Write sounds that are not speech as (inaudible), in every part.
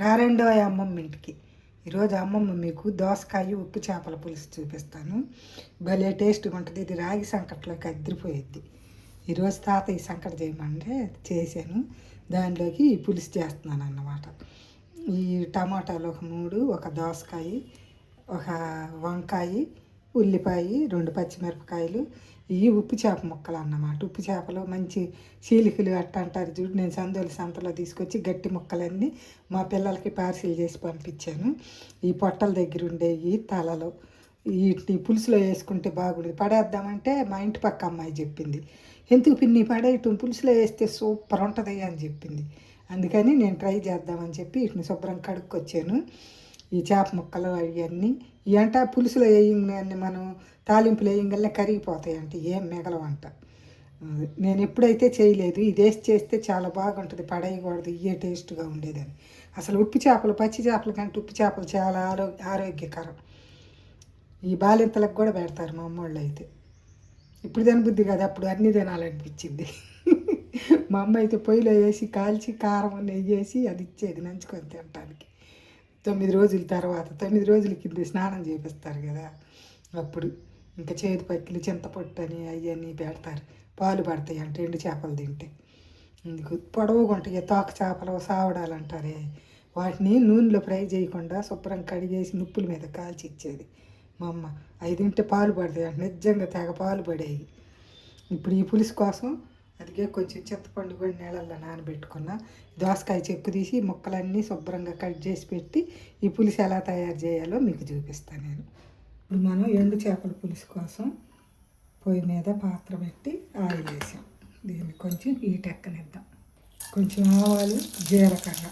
రారెండో అమ్మమ్మ ఇంటికి ఈరోజు అమ్మమ్మ మీకు దోసకాయ ఉప్పు చేపల పులుసు చూపిస్తాను. భలే టేస్ట్గా ఉంటుంది. ఇది రాగి సంకట్లోకి అద్దరిపోయేది. ఈరోజు తాత ఈ సంకట చేయమంటే చేశాను. దానిలోకి ఈ పులుసు చేస్తున్నాను అన్నమాట ఈ టమాటాలు ఒక మూడు ఒక దోసకాయ ఒక వంకాయ ఉల్లిపాయ రెండు పచ్చిమిరపకాయలు ఇవి ఉప్పు చేప ముక్కలు అన్నమాట. ఉప్పు చేపలు మంచి చీలికలు అట్ట అంటారు చూడు. నేను సందోలి సంతలో తీసుకొచ్చి గట్టి ముక్కలన్నీ మా పిల్లలకి పార్సిల్ చేసి పంపించాను. ఈ పొట్టల దగ్గర ఉండేవి తలలో వీటిని పులుసులో వేసుకుంటే బాగుండదు. పడేద్దామంటే మా ఇంటి పక్క అమ్మాయి చెప్పింది. ఎందుకు పిన్ని పడేయటం? పులుసులో వేస్తే సూపర్ ఉంటుంది అని చెప్పింది. అందుకని నేను ట్రై చేద్దామని చెప్పి వీటిని శుభ్రం కడుక్కొచ్చాను. ఈ చేప ముక్కలు అవన్నీ ఈ అంట పులుసులో వేయంగానే మనం తాలింపులు వేయంగానే కరిగిపోతాయి అంట. ఏం మిగలవంట. నేను ఎప్పుడైతే చేయలేదు ఇది వేసి చేస్తే చాలా బాగుంటుంది పడేయకూడదు ఇయే టేస్ట్గా ఉండేదని. అసలు ఉప్పు చేపలు పచ్చి చేపల కంటే ఉప్పు చేపలు చాలా ఆరో ఆరోగ్యకరం. ఈ బాలింతలకు కూడా పెడతారు మా అమ్మోళ్ళు అయితే ఇప్పుడు తినబుద్ధి కదా అప్పుడు అన్నీ తినాలనిపించింది. (laughs) మా అమ్మ అయితే పొయ్యిలో వేసి కాల్చి కారం నెయ్యి వేసి అది ఇచ్చేది నంచుకొని తినటానికి. తొమ్మిది రోజుల తర్వాత తొమ్మిది రోజుల కింద స్నానం చేపిస్తారు కదా. అప్పుడు ఇంకా చేతి పక్కిలు చింతపొట్టు అని అవన్నీ పెడతారు. పాలు పడతాయి అంటే ఎండు చేపలు తింటే. ఇందుకు పొడవుగా ఉంటాయి తోక చేపలు సావడాలు అంటారే. వాటిని నూనెలో ఫ్రై చేయకుండా శుభ్రం కడిగేసి నుప్పుల మీద కాల్చి ఇచ్చేది. మా అమ్మ అవి తింటే పాలు పడతాయి అంటే. నిజంగా తెగ పాలు పడేవి ఇప్పుడు ఈ పులుసు కోసం అదిగే కొంచెం చింతపండు కూడా నీళ్ళల్లో నానబెట్టుకున్న. దోసకాయ చెక్కు తీసి ముక్కలన్నీ శుభ్రంగా కట్ చేసి పెట్టి ఈ పులుసు ఎలా తయారు చేయాలో మీకు చూపిస్తాను నేను. ఇప్పుడు మనం ఎండు చేపల పులుసు కోసం పొయ్యి మీద పాత్ర పెట్టి ఆయిల్ వేసాం. దీన్ని కొంచెం హీట్ ఎక్కనిద్దాం. కొంచెం ఆవాలు జీలకర్ర.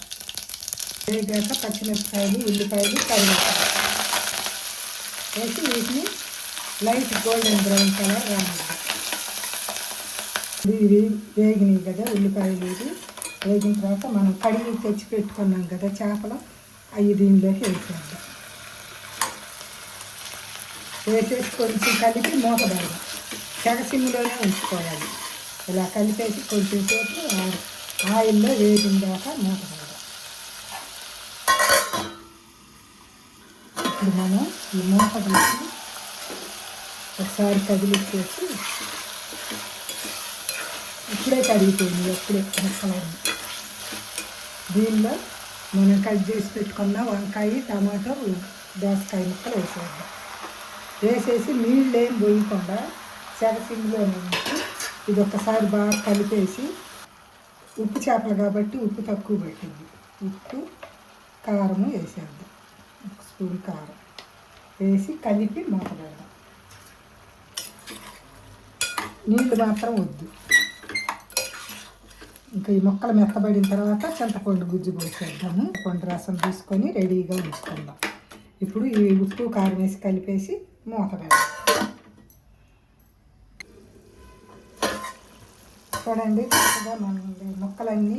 వేగాక పచ్చిమిరపకాయలు ఉల్లిపాయలు కరివేపాకు వేసి వీటిని లైట్ గోల్డెన్ బ్రౌన్ కలర్ రానిద్దాం. ఇవి వేగినాయి కదా ఉల్లిపాయలు ఇవి. వేగిన తర్వాత మనం కడిగి తెచ్చి పెట్టుకున్నాం కదా చేపలు అవి దీనిలోకి వేసేద్దాం వేసేసి కొంచెం కలిపి మూత పెడదాం ఉంచుకోవాలి. ఇలా కలిపేసి కొంచెం సేపు ఆయిల్లో వేగిన దాకా మూత ఇప్పుడు మనం ఈ మూత తీసి ఒకసారి కదిలిచ్చేసి ఇప్పుడే కడిగిపోయింది అప్పుడే ముక్కలన్నీ దీనిలో మనం కట్ చేసి పెట్టుకున్న వంకాయ టమాటో దోసకాయ ముక్కలు వేసేద్దాం వేసేసి నీళ్ళు ఏం పోయకుండా చెగసింగిలో నుంచి ఇది ఒకసారి బాగా కలిపేసి ఉప్పు చేపలు కాబట్టి ఉప్పు తక్కువ పెట్టింది ఉప్పు కారం వేసేద్దాం ఒక స్పూన్ కారం వేసి కలిపి మూత పెడదాం. నీళ్ళు మాత్రం వద్దు. ఇంకా ఈ మొక్కలు మెత్తబడిన తర్వాత చింతపండు గుజ్జు పోసేద్దాము పండు రసం తీసుకొని రెడీగా ఉంచుకుందాం. ఇప్పుడు ఈ ఉప్పు కారం వేసి కలిపేసి మూత పెడదాం. చూడండి చక్కగా మన మొక్కలన్నీ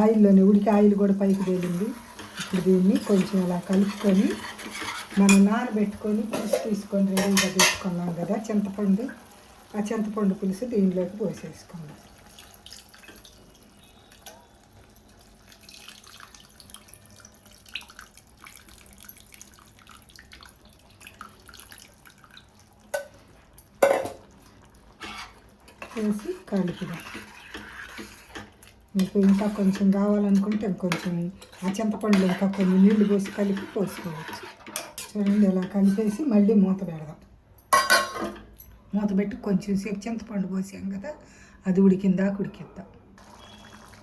ఆయిల్లోనే ఉడికి ఆయిల్ కూడా పైకి తేలింది. ఇప్పుడు దీన్ని కొంచెం అలా కలుపుకొని మనం నానబెట్టుకొని పులుసు తీసుకొని రెడీగా తీసుకున్నాం కదా చింతపండు. ఆ చింతపండు పులుసు దీనిలోకి పోసేసుకుందాం. వేసి కలుపుదాం మీకు ఇంకా కొంచెం కావాలనుకుంటే కొంచెం ఆ చింతపండులో ఇంకా కొన్ని నీళ్ళు పోసి కలిపి పోసుకోవచ్చు. చూడండి ఇలా కలిపేసి మళ్ళీ మూత పెడదాం. మూత పెట్టి కొంచెం సేపు చింతపండు పోసాం కదా అది ఉడికిందా ఉడికిద్దాం.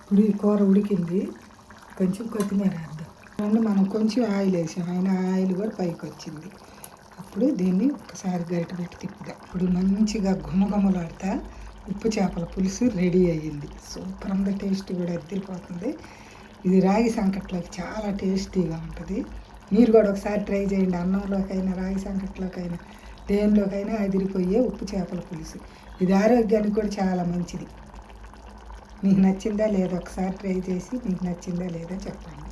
ఇప్పుడు ఈ కూర ఉడికింది. కొంచెం కొత్తిమీర వేద్దాం. రెండు మనం కొంచెం ఆయిల్ వేసాం. అయినా ఆయిల్ కూడా పైకి వచ్చింది. అప్పుడు దీన్ని ఒకసారి గరిట పెట్టి తిప్పుదాం. ఇప్పుడు మంచిగా గుమగుమలాడుతా ఉప్పు చేపల పులుసు రెడీ అయ్యింది. సూపర్ ఉంది టేస్ట్ కూడా ఎత్తిపోతుంది ఇది రాగి సంకట్లోకి చాలా టేస్టీగా ఉంటుంది. మీరు కూడా ఒకసారి ట్రై చేయండి అన్నంలోకైనా రాగి సంకట్లోకైనా దేనిలోకైనా అదిరిపోయే ఉప్పు చేపల పులుసు. ఇది ఆరోగ్యానికి కూడా చాలా మంచిది. మీకు నచ్చిందా లేదా ఒకసారి ట్రై చేసి మీకు నచ్చిందా లేదా చెప్పండి.